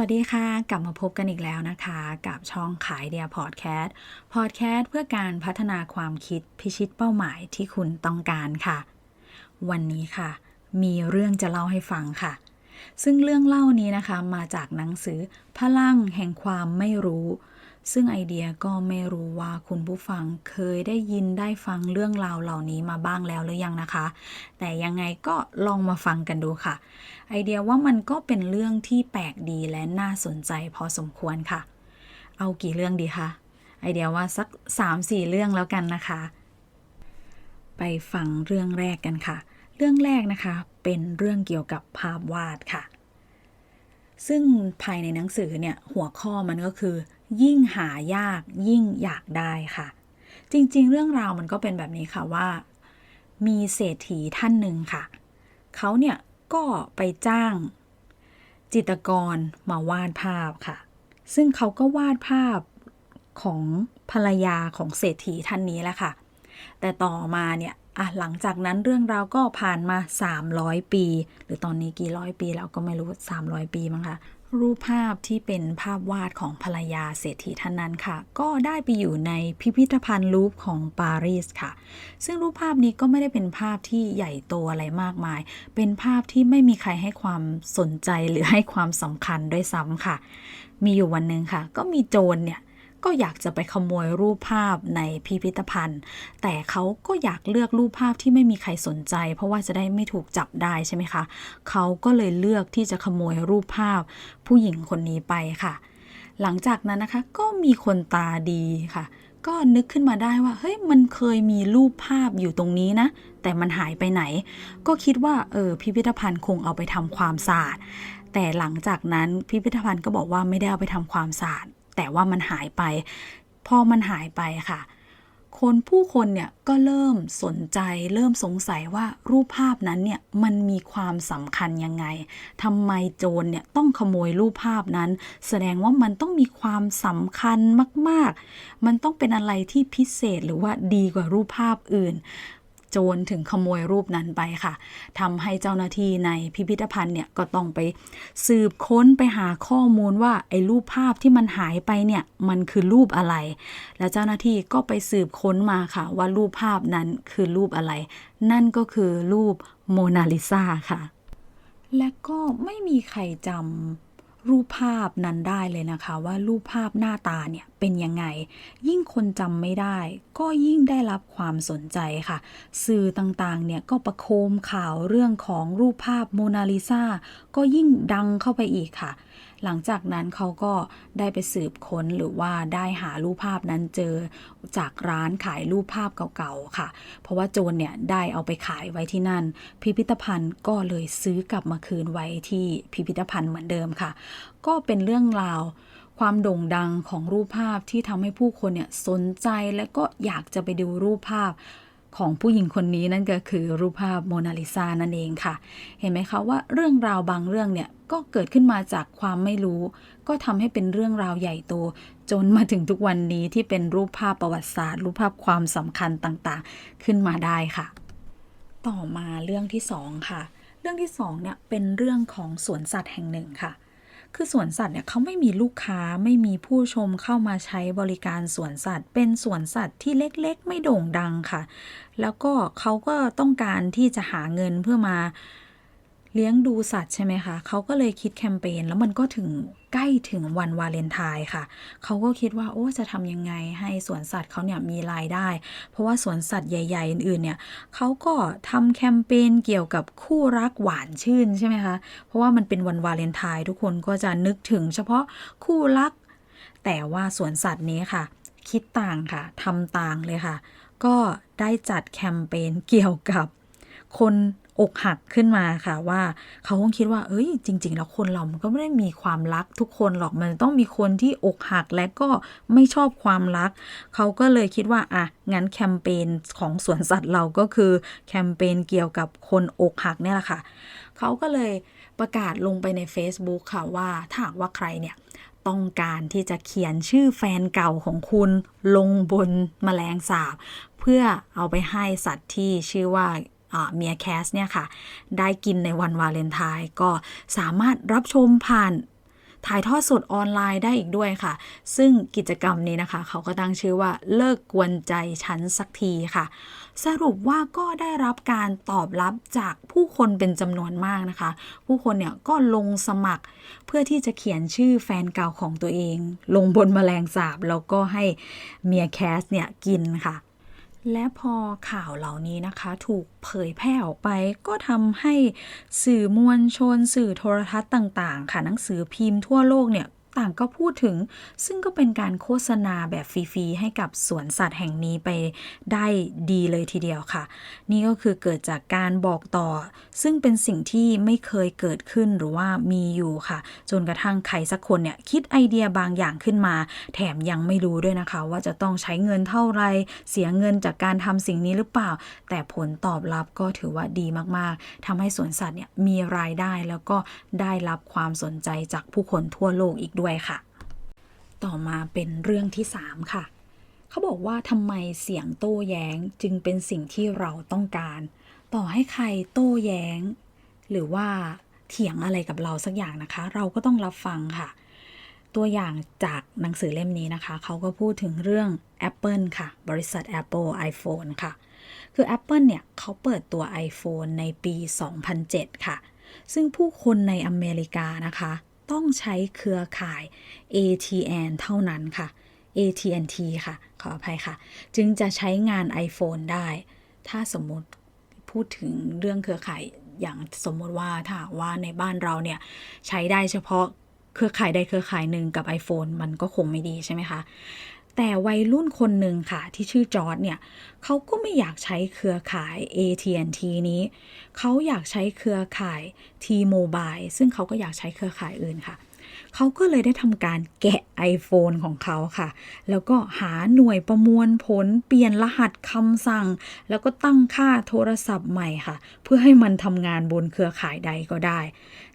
วัสดีค่ะ กลับมาพบกันอีกแล้วนะคะ กับช่องขายเดียพอดแคสต์พอดแคสต์เพื่อการพัฒนาความคิดพิชิตเป้าหมายที่คุณต้องการค่ะ วันนี้ค่ะ มีเรื่องจะเล่าให้ฟังค่ะ ซึ่งเรื่องเล่านี้นะคะมาจากหนังสือพลังแห่งความไม่รู้ ซึ่งไอเดียก็ไม่รู้ว่าคุณผู้ฟังเคยได้ยินได้ฟังเรื่องราวเหล่านี้มาบ้างแล้วหรือยังนะคะ แต่ยังไงก็ลองมาฟังกันดูค่ะ ไอเดียว่ามันก็เป็นเรื่องที่แปลกดีและน่าสนใจพอสมควรค่ะ เอากี่เรื่องดีคะไอเดียว่าสัก 3-4 เรื่องแล้วกันนะคะ ไปฟังเรื่องแรกกันค่ะ เรื่องแรกนะคะเป็นเรื่องเกี่ยวกับภาพวาดค่ะ ซึ่งภายในหนังสือเนี่ยหัวข้อมันก็คือ ยิ่งหายากยิ่งอยากได้ค่ะ จริงๆ เรื่องราวมันก็เป็นแบบนี้ค่ะว่า มีเศรษฐีท่านหนึ่งค่ะ เขาเนี่ยก็ไปจ้าง จิตรกรมาวาดภาพค่ะ ซึ่งเขาก็วาดภาพของภรรยาของเศรษฐีท่านนี้แหละค่ะ แต่ต่อมาเนี่ยอะหลังจากนั้นเรื่องราวก็ผ่านมา 300 ปี หรือตอนนี้กี่ร้อยปีแล้วก็ไม่รู้ 300 ปีมั้งคะ รูปภาพที่เป็นภาพวาดของภรรยาเศรษฐีท่านนั้นค่ะ ก็ได้ไปอยู่ในพิพิธภัณฑ์ลูฟของปารีสค่ะ ซึ่งรูปภาพนี้ก็ไม่ได้เป็นภาพที่ใหญ่โตอะไรมากมาย เป็นภาพที่ไม่มีใครให้ความสนใจหรือให้ความสำคัญด้วยซ้ำค่ะ มีอยู่วันหนึ่งค่ะ ก็มีโจรเนี่ย ก็อยากจะไปขโมยรูปภาพในพิพิธภัณฑ์ แต่เขาก็อยากเลือกรูปภาพที่ไม่มีใครสนใจ เพราะว่าจะได้ไม่ถูกจับได้ใช่ไหมคะ เขาก็เลยเลือกที่จะขโมยรูปภาพผู้หญิงคนนี้ไปค่ะ หลังจากนั้นนะคะก็มีคนตาดีค่ะ ก็นึกขึ้นมาได้ว่าเฮ้ยมันเคยมีรูปภาพอยู่ตรงนี้นะแต่มันหายไปไหน ก็คิดว่าเออพิพิธภัณฑ์คงเอาไปทำความสะอาดแต่หลังจากนั้นพิพิธภัณฑ์ก็บอกว่าไม่ได้เอาไปทำความสะอาด แต่ว่ามันหายไป พอมันหายไปค่ะ คนผู้คนเนี่ยก็เริ่มสนใจ เริ่มสงสัยว่ารูปภาพนั้นเนี่ยมันมีความสำคัญยังไงทำไมโจรเนี่ยต้องขโมยรูปภาพนั้น แสดงว่ามันต้องมีความสำคัญมาก ๆ มันต้องเป็นอะไรที่พิเศษหรือว่าดีกว่ารูปภาพอื่น โจรถึงขโมยรูปนั้นไปค่ะทำให้เจ้าหน้าที่ในพิพิธภัณฑ์เนี่ยก็ต้องไปสืบค้นไปหาข้อมูลว่าไอ้รูปภาพที่มันหายไปเนี่ยมันคือรูปอะไร แล้วเจ้าหน้าที่ก็ไปสืบค้นมาค่ะว่ารูปภาพนั้นคือรูปอะไร นั่นก็คือรูปโมนาลิซาค่ะ และก็ไม่มีใครจำ รูปภาพนั้นได้เลยนะคะ ว่ารูปภาพหน้าตาเนี่ยเป็นยังไง ยิ่งคนจำไม่ได้ ก็ยิ่งได้รับความสนใจค่ะ สื่อต่างๆเนี่ยก็ประโคมข่าวเรื่องของรูปภาพโมนาลิซาก็ยิ่งดังเข้าไปอีกค่ะ หลังจากนั้นเขาก็ได้ไปสืบค้นหรือว่าได้หารูปภาพนั้นเจอจากร้านขายรูปภาพเก่าๆค่ะ เพราะว่าโจรเนี่ยได้เอาไปขายไว้ที่นั่น พิพิธภัณฑ์ก็เลยซื้อกลับมาคืนไว้ที่พิพิธภัณฑ์เหมือนเดิมค่ะ ก็เป็นเรื่องราวความโด่งดังของรูปภาพที่ทำให้ผู้คนเนี่ยสนใจและก็อยากจะไปดูรูปภาพ ของผู้หญิงคนนี้นั่นก็คือรูปภาพโมนาลิซานั่นเองค่ะ เห็นไหมคะว่าเรื่องราวบางเรื่องเนี่ยก็เกิดขึ้นมาจากความไม่รู้ ก็ทำให้เป็นเรื่องราวใหญ่โตจนมาถึงทุกวันนี้ที่เป็นรูปภาพประวัติศาสตร์ รูปภาพความสำคัญต่างๆ ขึ้นมาได้ค่ะ ต่อมาเรื่องที่สองค่ะ เรื่องที่สองเนี่ยเป็นเรื่องของสวนสัตว์แห่งหนึ่งค่ะ คือสวนสัตว์เนี่ยเขาไม่มีลูกค้าไม่มีผู้ชมเข้ามาใช้บริการสวนสัตว์ เป็นสวนสัตว์ที่เล็กๆ ไม่โด่งดังค่ะ แล้วก็เขาก็ต้องการที่จะหาเงินเพื่อมาเลี้ยงดูสัตว์ใช่ไหมคะเขาก็เลยคิดแคมเปญแล้วมันก็ถึง ใกล้ถึงวันวาเลนไทน์ค่ะ เขาก็คิดว่าโอ้จะทำยังไงให้สวนสัตว์เขาเนี่ยมีรายได้ เพราะว่าสวนสัตว์ใหญ่ๆ อื่นๆเนี่ยเขาก็ทำแคมเปญเกี่ยวกับคู่รักหวานชื่นใช่ไหมคะ เพราะว่ามันเป็นวันวาเลนไทน์ทุกคนก็จะนึกถึงเฉพาะคู่รัก แต่ว่าสวนสัตว์นี้ค่ะ คิดต่างค่ะทำต่างเลยค่ะ ก็ได้จัดแคมเปญเกี่ยวกับคน อกหักขึ้นมาค่ะว่าเขาคงคิดว่า เอ้ย จริง ๆ แล้วคนเรามันก็ไม่ได้มีความรักทุกคนหรอกมันต้องมีคนที่อกหักและก็ไม่ชอบความรัก เขาก็เลยคิดว่าอะงั้นแคมเปญของสวนสัตว์เราก็คือแคมเปญเกี่ยวกับคนอกหักเนี่ยแหละค่ะเขาก็เลยประกาศลงไปใน Facebook ค่ะว่าถ้าหากว่าใครเนี่ยต้องการที่จะเขียนชื่อแฟนเก่าของคุณลงบนแมลงสาบ เพื่อเอาไปให้สัตว์ที่ชื่อว่า เมียแคสเนี่ยค่ะ ได้กินในวันวาเลนไทน์ก็สามารถรับชมผ่านถ่ายทอดสดออนไลน์ได้อีกด้วยค่ะ ซึ่งกิจกรรมนี้นะคะ เขาก็ตั้งชื่อว่าเลิกกวนใจฉันสักทีค่ะ สรุปว่าก็ได้รับการตอบรับจากผู้คนเป็นจำนวนมากนะคะ ผู้คนเนี่ยก็ลงสมัครเพื่อที่จะเขียนชื่อแฟนเก่าของตัวเอง ลงบนแมลงสาบแล้วก็ให้เมียแคสเนี่ยกินค่ะ และพอข่าวเหล่านี้นะคะ ถูกเผยแพร่ออกไป ก็ทำให้สื่อมวลชน สื่อโทรทัศน์ต่าง ๆ ค่ะหนังสือพิมพ์ทั่วโลกเนี่ย ต่างก็พูดถึง ซึ่งก็เป็นการโฆษณาแบบฟรีๆให้กับสวนสัตว์แห่งนี้ไปได้ดีเลยทีเดียวค่ะ นี่ก็คือเกิดจากการบอกต่อ ซึ่งเป็นสิ่งที่ไม่เคยเกิดขึ้นหรือว่ามีอยู่ค่ะ จนกระทั่งใครสักคนเนี่ยคิดไอเดียบางอย่างขึ้นมา แถมยังไม่รู้ด้วยนะคะ ว่าจะต้องใช้เงินเท่าไหรเสียเงินจากการทำสิ่งนี้หรือเปล่า แต่ผลตอบรับก็ถือว่าดีมากๆทำให้สวนสัตว์เนี่ยมีรายได้แล้วก็ได้รับความสนใจจากผู้คนทั่วโลกอีกด้วยด้วยค่ะ ต่อมาเป็นเรื่องที่ 3 ค่ะ เขาบอกว่าทำไมเสียงโต้แย้งจึงเป็นสิ่งที่เราต้องการ ต่อให้ใครโต้แย้ง หรือว่าเถียงอะไรกับเราสักอย่างนะคะ เราก็ต้องรับฟังค่ะ ตัวอย่างจากหนังสือเล่มนี้นะคะ เขาก็พูดถึงเรื่อง Apple ค่ะ บริษัท Apple iPhone ค่ะ คือ Apple เนี่ยเขาเปิดตัว iPhone ในปี 2007 ค่ะ ซึ่งผู้คนในอเมริกานะคะ ต้องใช้เครือข่าย ATN เท่านั้นค่ะ AT&T ค่ะ ขออภัยค่ะ จึงจะใช้งาน iPhone ได้ ถ้าสมมุติพูดถึงเรื่องเครือข่ายอย่างสมมติว่าถ้าว่าในบ้านเราเนี่ย ใช้ได้เฉพาะเครือข่ายใดเครือข่ายหนึ่งกับ iPhone มันก็คงไม่ดีใช่ไหมคะ แต่วัยรุ่นคนหนึ่งค่ะ ที่ชื่อจอร์ดเนี่ยเขาก็ไม่อยากใช้เครือข่าย AT&T นี้ เขาอยากใช้เครือข่าย T-Mobile ซึ่งเขาก็อยากใช้เครือข่ายอื่นค่ะ เขาก็เลยได้ทำการแกะ iPhone ของเขาค่ะ แล้วก็หาหน่วยประมวลผลเปลี่ยนรหัสคำสั่ง แล้วก็ตั้งค่าโทรศัพท์ใหม่ค่ะ เพื่อให้มันทำงานบนเครือข่ายใดก็ได้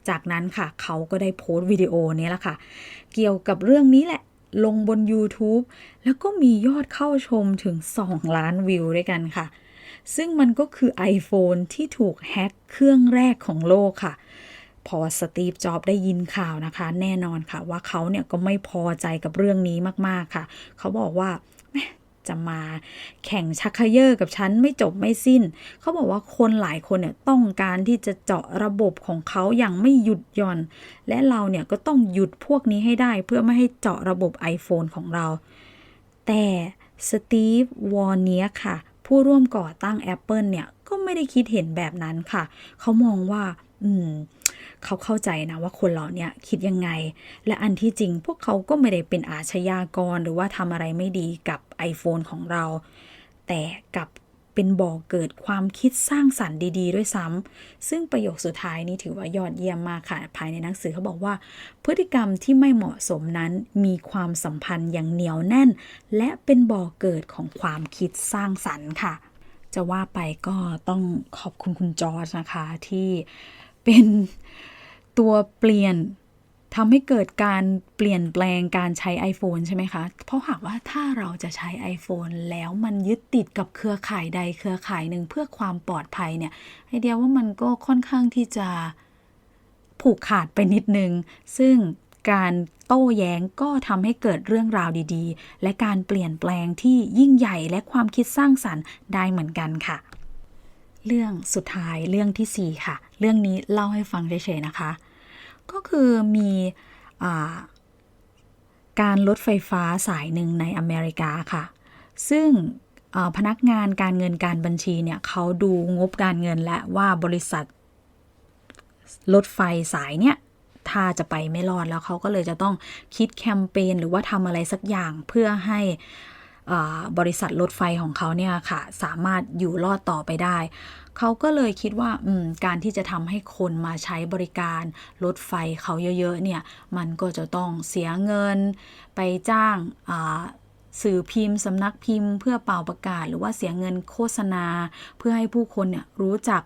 จากนั้นค่ะ เขาก็ได้โพสต์วิดีโอนี้แหละค่ะ เกี่ยวกับเรื่องนี้แหละ ลงบน YouTube แล้วก็มียอดเข้าชมถึง 2 ล้านวิวด้วยกันค่ะ ซึ่งมันก็คือ iPhone ที่ถูกแฮ็กเครื่องแรกของโลกค่ะ พอสตีฟ จ็อบได้ยินข่าวนะคะ แน่นอนค่ะว่าเขาเนี่ยก็ไม่พอใจกับเรื่องนี้มาก ๆ ค่ะ เขาบอกว่าแม จะมาแข่งชักเขยอกับฉันไม่จบไม่สิ้น เขาบอกว่าคนหลายคนเนี่ยต้องการที่จะเจาะระบบของเขาอย่างไม่หยุดหย่อน และเราเนี่ยก็ต้องหยุดพวกนี้ให้ได้เพื่อไม่ให้เจาะระบบ iPhone ของเรา แต่สตีฟวอร์เนียค่ะ ผู้ร่วมก่อตั้ง Apple เนี่ยก็ไม่ได้คิดเห็นแบบนั้นค่ะ เขามองว่า อืม เขาเข้าใจนะว่าคนเราเนี่ยคิดยังไง และอันที่จริงพวกเขาก็ไม่ได้เป็นอาชญากรหรือว่าทำอะไรไม่ดีกับ iPhone ของเรา แต่กับเป็นบ่อกเกิดความคิดสร้างสรรค์ดี ๆ ด้วยซ้ำซึ่งประโยคสุดท้ายนี้ถือว่ายอดเยี่ยมมากค่ะ ภายในหนังสือเขาบอกว่า พฤติกรรมที่ไม่เหมาะสมนั้นมีความสัมพันธ์อย่างเหนียวแน่น และเป็นบ่อกเกิดของความคิดสร้างสรรค์ค่ะจะว่าไปก็ต้องขอบคุณคุณจอร์จนะคะที่ เป็นตัวเปลี่ยนทำให้เกิดการเปลี่ยนแปลงการใช้ iPhone ใช่ไหมคะ เพราะหากว่าถ้าเราจะใช้ iPhone แล้วมันยึดติดกับเครือข่ายใดเครือข่ายหนึ่งเพื่อความปลอดภัยเนี่ยไอเดียว่ามันก็ค่อนข้างที่จะผูกขาดไปนิดนึง ซึ่งการโต้แย้งก็ทำให้เกิดเรื่องราวดีๆ และการเปลี่ยนแปลงที่ยิ่งใหญ่และความคิดสร้างสรรค์ได้เหมือนกันค่ะ เรื่องสุดท้ายเรื่องที่ 4 ค่ะ เรื่องนี้เล่าให้ฟังเฉยๆนะคะ ก็คือมีการรถไฟฟ้าสายหนึ่งในอเมริกาค่ะ ซึ่งพนักงานการเงินการบัญชีเนี่ยเขาดูงบการเงินและว่าบริษัทรถไฟสายเนี่ยถ้าจะไปไม่รอดแล้วเขาก็เลยจะต้องคิดแคมเปญหรือว่าทำอะไรสักอย่างเพื่อให้ บริษัทรถไฟของเขาเนี่ยค่ะ สามารถอยู่รอดต่อไปได้ เขาก็เลยคิดว่าการที่จะทำให้คนมาใช้บริการรถไฟเขาเยอะๆเนี่ย มันก็จะต้องเสียเงินไปจ้างสื่อพิมพ์สำนักพิมพ์ เพื่อเป่าประกาศ หรือว่าเสียเงินโฆษณา เพื่อให้ผู้คนเนี่ยรู้จัก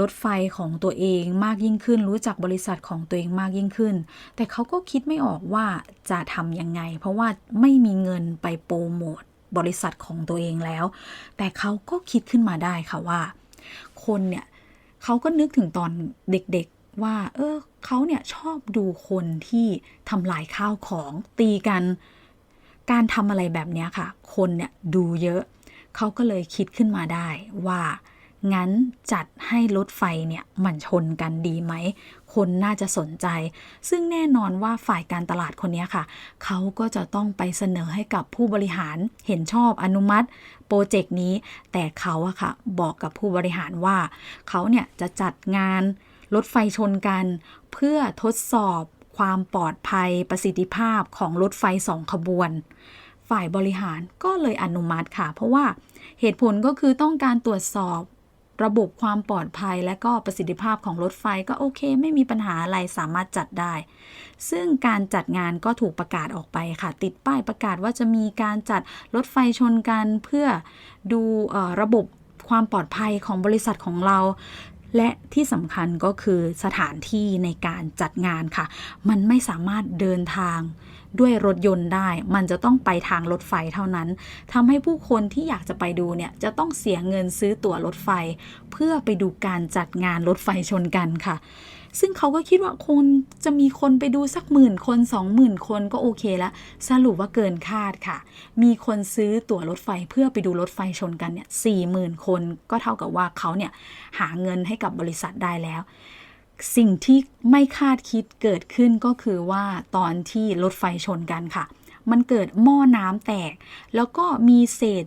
รถไฟของตัวเองมากยิ่งขึ้น รู้จักบริษัทของตัวเองมากยิ่งขึ้น แต่เขาก็คิดไม่ออกว่าจะทำยังไง เพราะว่าไม่มีเงินไปโปรโมทบริษัทของตัวเองแล้ว แต่เขาก็คิดขึ้นมาได้ค่ะว่า คนเนี่ยเขาก็นึกถึงตอนเด็กๆว่า เออเขาเนี่ยชอบดูคนที่ทำลายข้าวของตีกัน การทำอะไรแบบนี้ค่ะ คนเนี่ยดูเยอะ เขาก็เลยคิดขึ้นมาได้ว่า งั้นจัดให้รถไฟเนี่ยมันชนกันดีไหม คนน่าจะสนใจ ซึ่งแน่นอนว่าฝ่ายการตลาดคนนี้ค่ะ เขาก็จะต้องไปเสนอให้กับผู้บริหารเห็นชอบอนุมัติโปรเจกต์นี้ แต่เขาอะค่ะบอกกับผู้บริหารว่า เขาเนี่ยจะจัดงานรถไฟชนกัน เพื่อทดสอบความปลอดภัยประสิทธิภาพของรถไฟสองขบวน ฝ่ายบริหารก็เลยอนุมัติค่ะ เพราะว่าเหตุผลก็คือต้องการตรวจสอบ ระบบความปลอดภัยและก็ประสิทธิภาพของรถไฟก็โอเค ไม่มีปัญหาอะไรสามารถจัดได้ ซึ่งการจัดงานก็ถูกประกาศออกไปค่ะ ติดป้ายประกาศว่าจะมีการจัดรถไฟชนกันเพื่อดูระบบความปลอดภัยของบริษัทของเรา และที่สำคัญก็คือสถานที่ในการจัดงานค่ะ มันไม่สามารถเดินทางด้วยรถยนต์ได้ มันจะต้องไปทางรถไฟเท่านั้นทำให้ผู้คนที่อยากจะไปดูเนี่ย จะต้องเสียเงินซื้อตั๋วรถไฟ เพื่อไปดูการจัดงานรถไฟชนกันค่ะ ซึ่งเขาก็คิดว่าคนจะมีคนไปดูสักหมื่นคนสองหมื่นคนก็โอเคแล้วสรุปว่าเกินคาดค่ะ มีคนซื้อตั๋วรถไฟเพื่อไปดูรถไฟชนกันเนี่ยสี่หมื่นคนก็เท่ากับว่าเขาเนี่ยหาเงินให้กับบริษัทได้แล้วสิ่งที่ไม่คาดคิดเกิดขึ้นก็คือว่าตอนที่รถไฟชนกันค่ะ มันเกิดหม้อน้ำแตก แล้วก็มีเศษ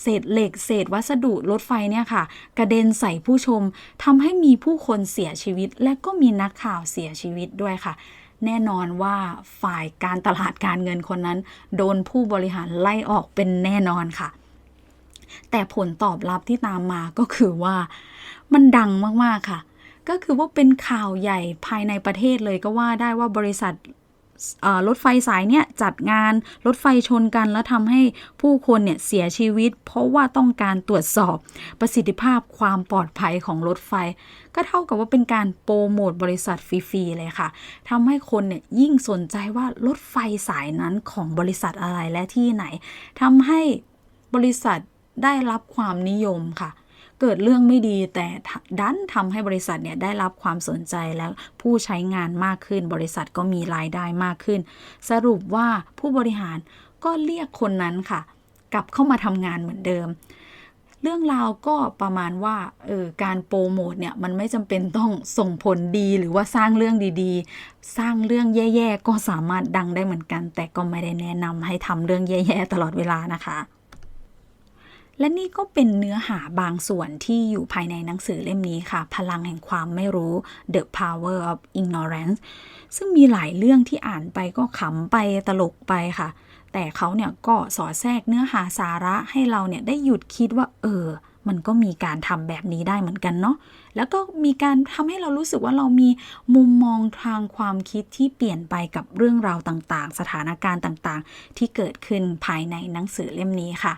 เศษเหล็ก เศษวัสดุรถไฟเนี่ยค่ะ กระเด็นใส่ผู้ชมทำให้มีผู้คนเสียชีวิต และก็มีนักข่าวเสียชีวิตด้วยค่ะแน่นอนว่าฝ่ายการตลาดการเงินคนนั้น โดนผู้บริหารไล่ออกเป็นแน่นอนค่ะ แต่ผลตอบรับที่ตามมาก็คือว่ามันดังมาก ๆ ค่ะ ก็คือว่าเป็นข่าวใหญ่ภายในประเทศเลยก็ว่าได้ว่าบริษัท รถไฟสายเนี่ยจัดงานรถไฟชนกัน แล้วทำให้ผู้คนเนี่ยเสียชีวิต เพราะว่าต้องการตรวจสอบประสิทธิภาพความปลอดภัยของรถไฟ ก็เท่ากับว่าเป็นการโปรโมทบริษัทฟรีๆเลยค่ะทำให้คนเนี่ยยิ่งสนใจว่ารถไฟสายนั้นของบริษัทอะไรและที่ไหนทำให้บริษัทได้รับความนิยมค่ะ เกิดเรื่องไม่ดีแต่ดันทำให้บริษัทเนี่ยได้รับความสนใจแล้วผู้ใช้งานมากขึ้น บริษัทก็มีรายได้มากขึ้น สรุปว่าผู้บริหารก็เรียกคนนั้นค่ะ กลับเข้ามาทำงานเหมือนเดิม เรื่องราวก็ประมาณว่าเออการโปรโมทเนี่ยมันไม่จำเป็นต้องส่งผลดีหรือว่าสร้างเรื่องดีๆ สร้างเรื่องแย่ๆ ก็สามารถดังได้เหมือนกัน แต่ก็ไม่ได้แนะนำให้ทำเรื่องแย่ๆ ตลอดเวลานะคะ และนี่ก็เป็นเนื้อหาบางส่วนที่อยู่ภายในหนังสือเล่มนี้ค่ะ พลังแห่งความไม่รู้ The Power of Ignorance ซึ่งมีหลายเรื่องที่อ่านไปก็ขำไปตลกไปค่ะ แต่เขาเนี่ยก็สอดแทรกเนื้อหาสาระให้เราเนี่ยได้หยุดคิดว่าเออ มันก็มีการทำแบบนี้ได้เหมือนกันเนาะ แล้วก็มีการทำให้เรารู้สึกว่าเรามีมุมมองทางความคิดที่เปลี่ยนไปกับเรื่องราวต่างๆ สถานการณ์ต่างๆ ที่เกิดขึ้นภายในหนังสือเล่มนี้ค่ะ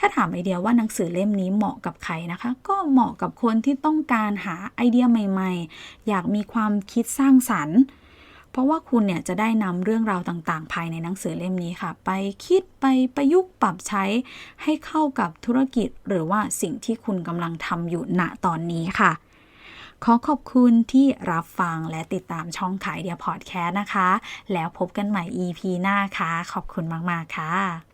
ถ้าถามไอเดียว่าหนังสือเล่มนี้เหมาะกับใครนะคะ ก็เหมาะกับคนที่ต้องการหาไอเดียใหม่ ๆ อยากมีความคิดสร้างสรรค์ เพราะว่าคุณเนี่ยจะได้นำเรื่องราวต่างๆ ภายในหนังสือเล่มนี้ค่ะ ไปคิดไปประยุกต์ปรับใช้ให้เข้ากับธุรกิจ หรือว่าสิ่งที่คุณกำลังทำอยู่ณตอนนี้ค่ะขอขอบคุณที่รับฟังและติดตามช่องขายเดียพอดแคสต์นะคะ แล้วพบกันใหม่ EP หน้าค่ะ ขอบคุณมาก ๆ ค่ะ